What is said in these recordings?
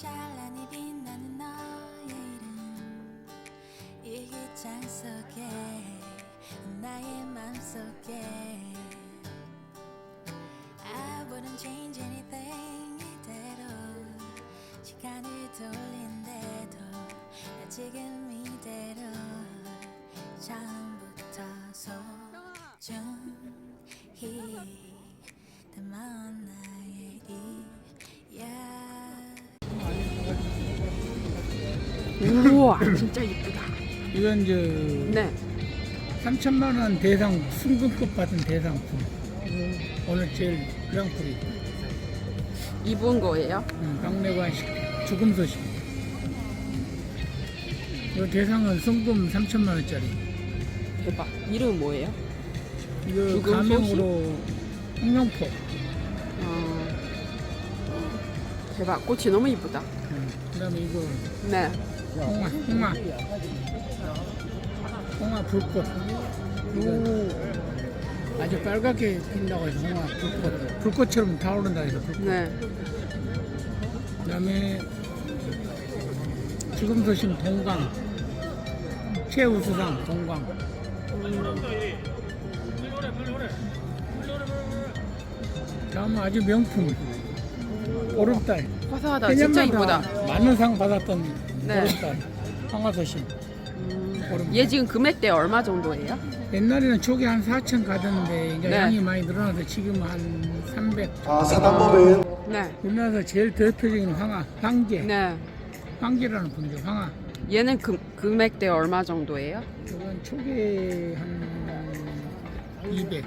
찬란히 빛나는 너의 이름 일기장 속에 나의 맘 속에. I wouldn't change anything 이대로 시간을 돌린대도 나 지금 이대로 처음부터 소중히 담아온 나의 이야기 우와 진짜 이쁘다. 이건 저 네. 3천만 원 대상 순금급 받은 대상품. 오늘 제일 그랑프리 입은 거예요? 음, 박래관식 죽음 소식. 이 대상은 순금 3천만 원짜리. 대박. 이름 뭐예요? 이거 죽음 가명으로 홍명포. 어. 대박. 꽃이 너무 이쁘다. 음, 그다음에 이거 네. 홍화, 홍화, 홍화 불꽃. 이거 아주 빨갛게 핀다고 해서 홍화 불꽃. 불꽃처럼 타오른다 해서 불꽃. 네. 그다음에 지금 도심 동강 최우수상 동강 다음은 아주 명품 보름달 화사하다. 진짜 이쁘다. 많은 상 받았던 네. 보름달 황화도심 음. 보름달 얘 지금 금액대 얼마 정도예요? 옛날에는 초기 한 4천 가던데 이제 네. 양이 많이 늘어나서 지금 한 300. 아, 사단법인 네. 우리나라에서 제일 대표적인 황화, 황제, 네. 황제라는 분이죠. 황화. 얘는 금, 금액대 얼마 정도예요? 이건 초기 한 200.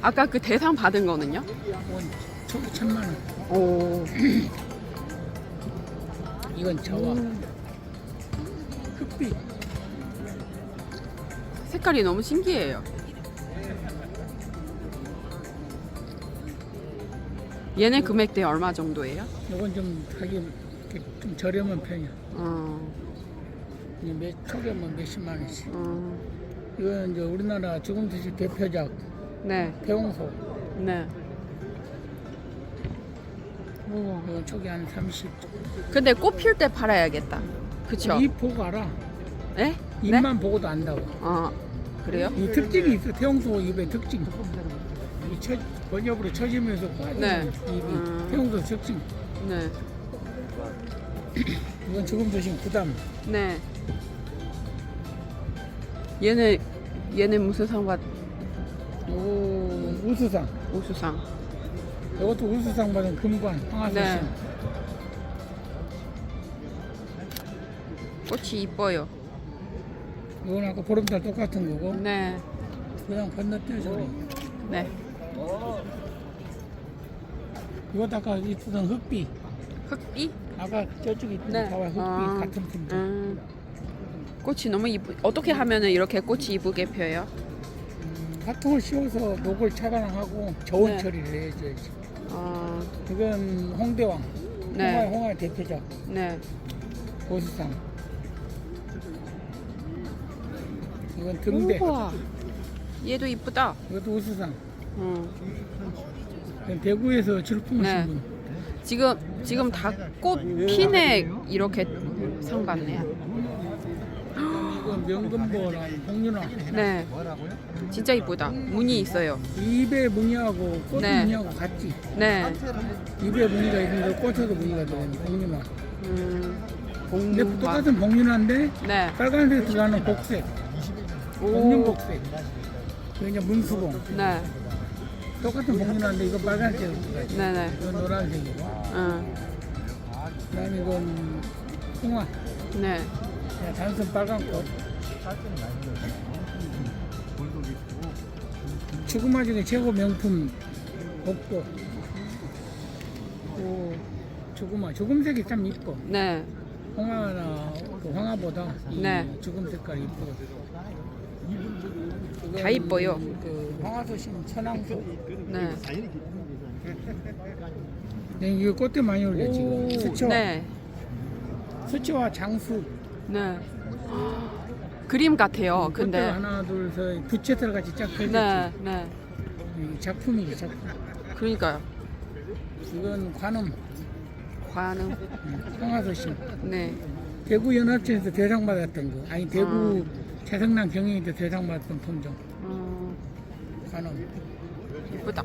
아까 그 대상 받은 거는요? 이건 초기 천만 원. 오. 이건 저와 흑빛. 색깔이 너무 신기해요. 얘는 금액대 얼마 정도예요? 이건 좀 가격 좀 저렴한 편이야. 어, 이제 몇 초기면 몇십만 원씩. 어, 이건 이제 우리나라 죽음도시 대표작 네, 태홍소. 네. 이건 초기 한 30. 근데 꽃 필 때 팔아야겠다. 그쵸? 이 보고 알아. 네? 네? 입만 보고도 안다고. 어, 그래요? 이 특징이 있어. 태홍소 입의 특징. 이 처, 번역으로 처지면서 빠지는 네. 입이 음. 태홍소 특징. 네, 이건 죽음 도심 부담. 네. 얘는, 얘는 무슨 상 받, 요 우수상. 우수상? 이것도 우수상 받은 금관 황화도심. 네. 꽃이 이뻐요. 이건 아까 보름달 똑같은 거고. 네, 그냥 건너뛰어 저리. 네. 이것도 아까 있었던 흑비. 흑비? 아까 저쪽에 있던 네. 다와 흑비 아, 같은 품종. 음. 꽃이 너무 이쁘. 어떻게 하면은 이렇게 꽃이 이쁘게 펴요? 화통을 씌워서 녹을 차단하고 저온 네. 처리를 해줘야지. 어, 이건 홍대왕. 네. 홍화, 홍화 대표작 네. 보수상. 이건 등대. 우와. 얘도 이쁘다. 이것도 우수상. 어. 이건 대구에서 질풍 네. 신분. 지금 지금 다 꽃 피네 이렇게 상 받네요. 이건 명금보랑 홍윤화. 네. 진짜 이쁘다. 무늬 있어요. 입에 무늬하고 꽃 네. 무늬하고 같지. 네. 입에 무늬가 있는데 꽃에도 무늬가 들어있는 홍윤화. 음. 근데. 똑같은 홍윤화인데 네. 빨간색 들어가는 복색, 홍윤 복색. 그 이제 문수봉. 네. 똑같은 홍윤화인데 이거 빨간색으로 들어가 있어. 네, 네. 이건 노란색이고. 응. 그다음에 이건 홍화. 네. 그냥 단순 빨간 꽃. 추구마 중에 최고 명품 복도. 오. 죽음아 죽음색이 참 이뻐 네. 홍화나 그 황화보다 이 네. 죽음 색깔이 이뻐 다 이뻐요. 그 황화도심 천왕소 네. 네, 이거 꽃대 많이 올려 지금 수초 네. 수초와 장수 네. 그림 같아요. 꽃대 근데 하나 둘셋 부채들 같이 쫙 펼쳤지 네, 네. 이 작품이지 작품 그러니까요. 이건 관음 관음. 음, 황화도심 네. 대구 연합체에서 대상 받았던 거 아니 대구 태성남 경영인데 대상 받던 품종. 음, 관원 이쁘다.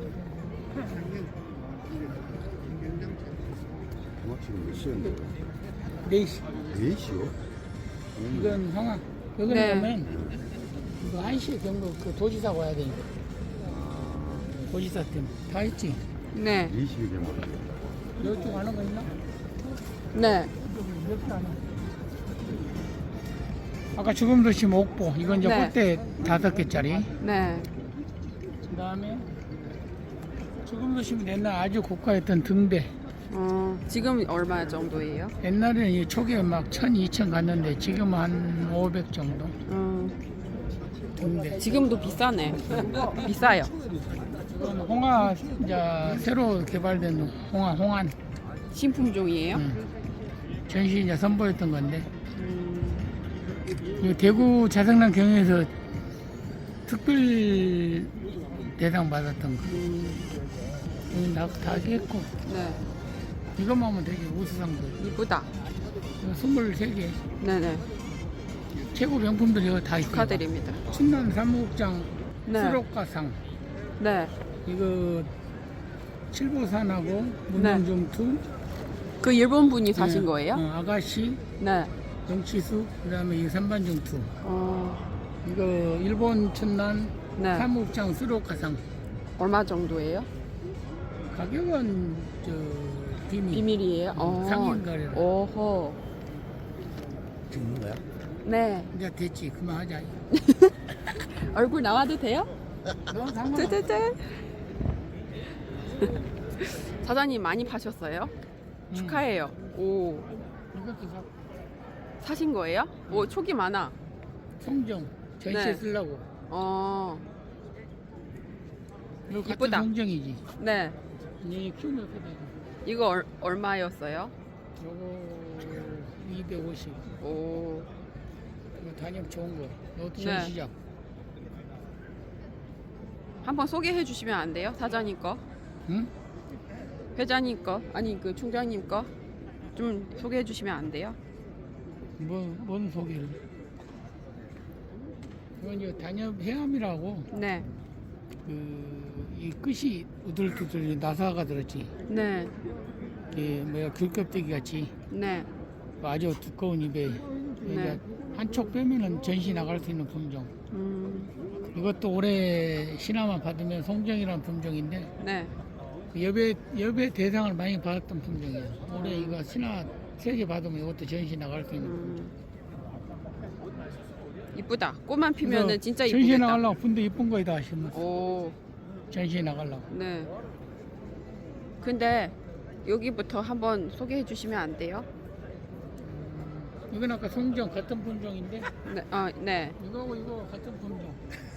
지금 몇 시인데? 4시. 4시요? 이건 황화 여기 네. 가면 이거 1시 정도 그 도지사 와야 되니까. 도지사 때문에. 다 있지? 네, 4시에 되면 이쪽 하는 거 있나? 네, 몇개 하나 아까 죽음 도시 목보 이건 이제 네. 꽃대 다섯 개짜리 네. 그 다음에 죽음 도시면 옛날 아주 고가였던 등대 어, 지금 얼마 정도예요? 옛날에는 이 초기에 막 1000, 2000 갔는데 지금 한 500 정도 음, 등대 지금도 비싸네. 비싸요. 이건 홍화 이제 새로 개발된 홍화 홍안 신품종이에요? 응. 전시 이제 선보였던 건데 대구 자성남 경에서 특별 대상 받았던 거 음, 여기 다, 다 했고 네, 이것만 하면 되지 우수상도 이쁘다. 이거 23개 네네. 최고 명품들이 다 있고 축하드립니다. 충남 사무국장 네. 수록가상 네. 이거 칠보산하고 문명점투 그 일본 분이 사신 거예요? 어, 아가씨 네. 정치수 그 다음에 이 산반정투 어, 이거 일본 천난 네. 사무국장 수록가상 얼마 정도예요? 가격은 저 비밀 비밀이에요? 어. 상인 거래라. 오호. 찍는 거야? 네. 이제 됐지 그만하자 얼굴 나와도 돼요? 너 상관없어 쯔쯔쯔. 사장님 많이 파셨어요? 음. 축하해요. 오. 이것도 사 사신 거예요? 오, 촉이 많아. 송정 전시에 네. 쓰려고 어. 이거 같은 이쁘다. 송정이지 네. 이 키우면 크다 이거 얼, 얼마였어요? 요거 250 오. 이거 단엽 좋은 거 이것도 네. 전시작 한번 소개해 주시면 안 돼요? 사장님 거? 응? 회장님 거? 아니 그 총장님 거? 좀 소개해 주시면 안 돼요? 뭐, 뭔 소개를 이건 이제 단엽 해암이라고 네. 그이 끝이 우들두들 나사가 들었지 네. 이 뭐야 귤껍데기 같이 네. 아주 두꺼운 입에 네. 한쪽 빼면은 전시 나갈 수 있는 품종 음. 이것도 올해 신화만 받으면 송정이라는 품종인데 네. 그 여배 여배 대상을 많이 받았던 품종이에요 올해 이거 신화 세개 받으면 이것도 전시 나갈 수 있는 음. 이쁘다. 꽃만 피면은 진짜 전시에 이쁘겠다. 나가려고 분도 이쁜 거에다 오. 전시에 나가려고 네. 근데 여기부터 한번 소개해 주시면 안 돼요? 이건 아까 송정 같은 품종인데 네. 아, 네. 이거하고 이거 같은 품종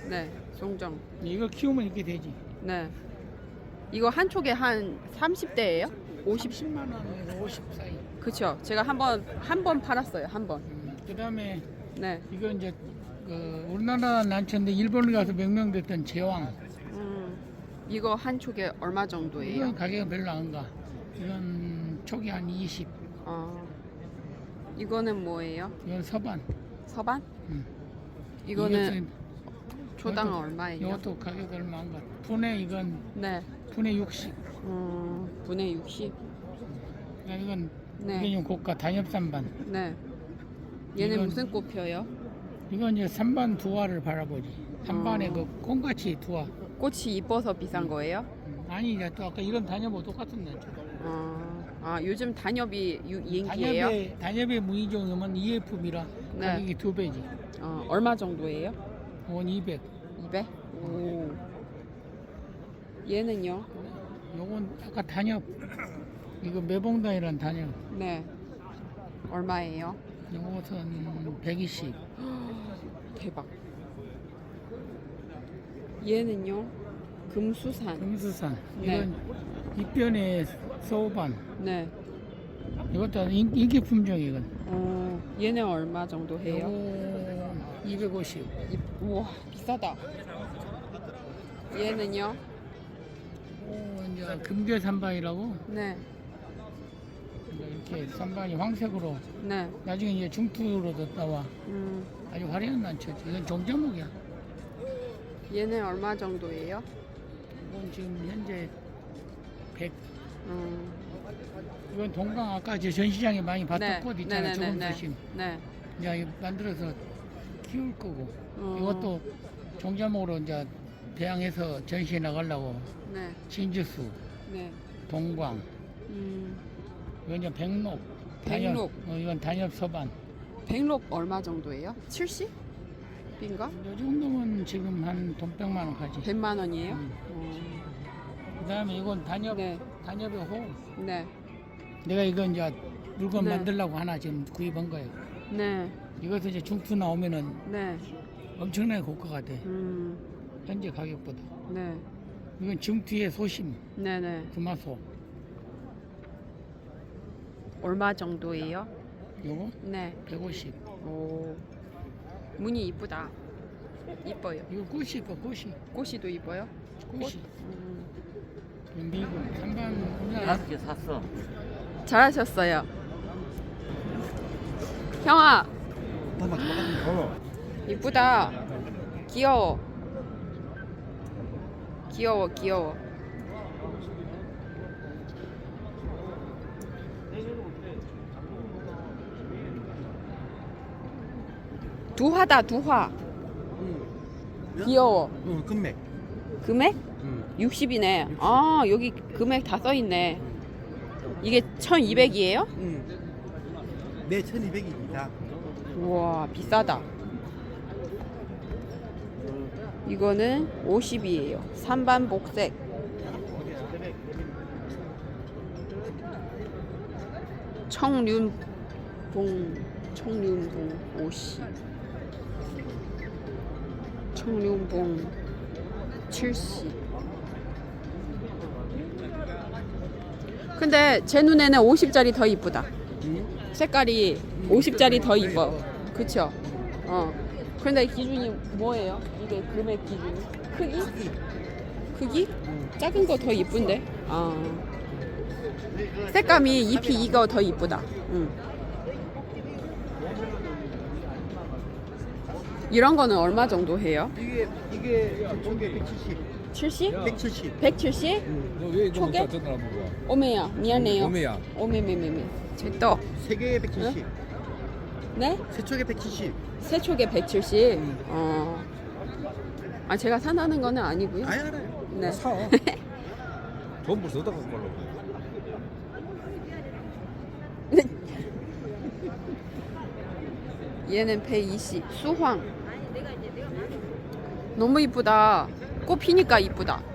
네. 송정. 이거 키우면 이렇게 되지 네. 이거 한 촉에 한 30대예요? 50. 10만 원에서 50 사이 그쵸. 제가 한 번 한 번 팔았어요. 한 번. 그 다음에 네. 이거 이제 그 우리나라 난초인데 일본에 가서 명명됐던 제왕 음. 이거 한 촉에 얼마 정도예요? 이건 가격은 별로 안 가. 이건 초기 한 20. 어. 이거는 뭐예요? 이건 서반. 서반? 음. 이거는 초당 이것도- 얼마예요? 이것도 가격 얼마 안 가. 분에 이건 네. 분에 60. 음, 분의 60. 그러니까 이건 네. 이건 고가 단엽산반. 네. 얘는 이건- 무슨 꽃 펴요? 이건 이제 산반 두화를 바라보지. 산반에 어. 그 콩같이 두화. 꽃이 이뻐서 비싼 거예요? 음. 아니 이제 또 아까 이런 단엽하고 똑같은 난초. 어, 아, 요즘 단엽이 유, 인기예요? 단엽의 단엽의 무의종이면 EF입니다. 네. 가격이 두 배지. 어, 얼마 정도예요? 이건 200. 200? 오. 얘는요? 요건 아까 단엽. 이거 매봉단이란 단엽. 네. 얼마예요? 이것은 120. 대박. 얘는요? 금수산. 금수산. 네. 이건 입변의 소반. 네. 이것도 인- 인기 품종이건. 어, 얘는 얼마 정도 해요? 요거 250. 이- 우와, 비싸다. 얘는요? 오, 이제 금괴 산방이라고 네. 이렇게 선반이 황색으로 네. 나중에 이제 중투로도 나와. 음, 아주 화려한 난초지. 이건 종자목이야. 얘는 얼마 정도예요? 이건 지금 현재 100 음, 이건 동강 아까 저 전시장에 많이 봤던 네. 꽃 있잖아 네, 네, 조금 네, 조심. 네. 이제 이거 만들어서 키울 거고. 어, 이것도 종자목으로 이제 대항해서 전시해 나가려고. 네. 진주수 네. 동광. 음, 이건 이제 백록 백록. 단엽, 어, 이건 단엽 서반 백록 얼마 정도예요? 70? 인가? 이 정도면 지금 한 돈 100만 원 가지 100만 원이에요? 음. 어, 그다음에 이건 단엽 네. 단엽의 호 네. 내가 이거 이제 물건 네. 만들려고 하나 지금 구입한 거예요 네. 이것도 이제 중투 나오면은 네. 엄청나게 고가가 돼 음, 현재 가격보다 네. 이건 중투의 소심 네, 네. 금화소 얼마 정도예요? 요거 네. 150 오. 무늬 이쁘다. 이뻐요. 이거 꽃이 있고 꽃이 꽃이도 이뻐요? 꽃이 음. 미국 한반 우리나라 개 샀어. 잘하셨어요. 형아, 어. 이쁘다. 귀여워. 귀여워, 귀여워. 두화다, 두화. 귀여워. 응, 금맥. 금액? 응. 60이네. 아, 여기 금액 다 써있네. 이게 1200이에요? 응. 네, 1200입니다. 우와, 비싸다. 이거는 50이에요. 산반 복색. 청륜봉, 청륜봉 50. 청륜봉 70. 근데 제 눈에는 50짜리 더 이쁘다. 응? 색깔이 50짜리 더 이뻐. 그쵸? 어. 근데 기준이 뭐예요? 이게 금액 기준이? 크기? 크기? 작은 거 더 이쁜데? 아. 색감이 잎이 이거 더 이쁘다. 응. 이런 거는 얼마 정도 해요? 이게 이게 총계 170. 70? 170. 170? 너왜 이거 초계? 못? 오메야, 미안해요. 오메야. 오메메메메. 제 떡. 세 개에 170. 네? 세 촉에 170. 세촉에 170. 어. 아 제가 산다는 거는 아니고요. 아예 알아요. 네. 사. 전부 써다 갖고 가려고. 얘는 120. 수황. 너무 이쁘다. 꽃 피니까 이쁘다.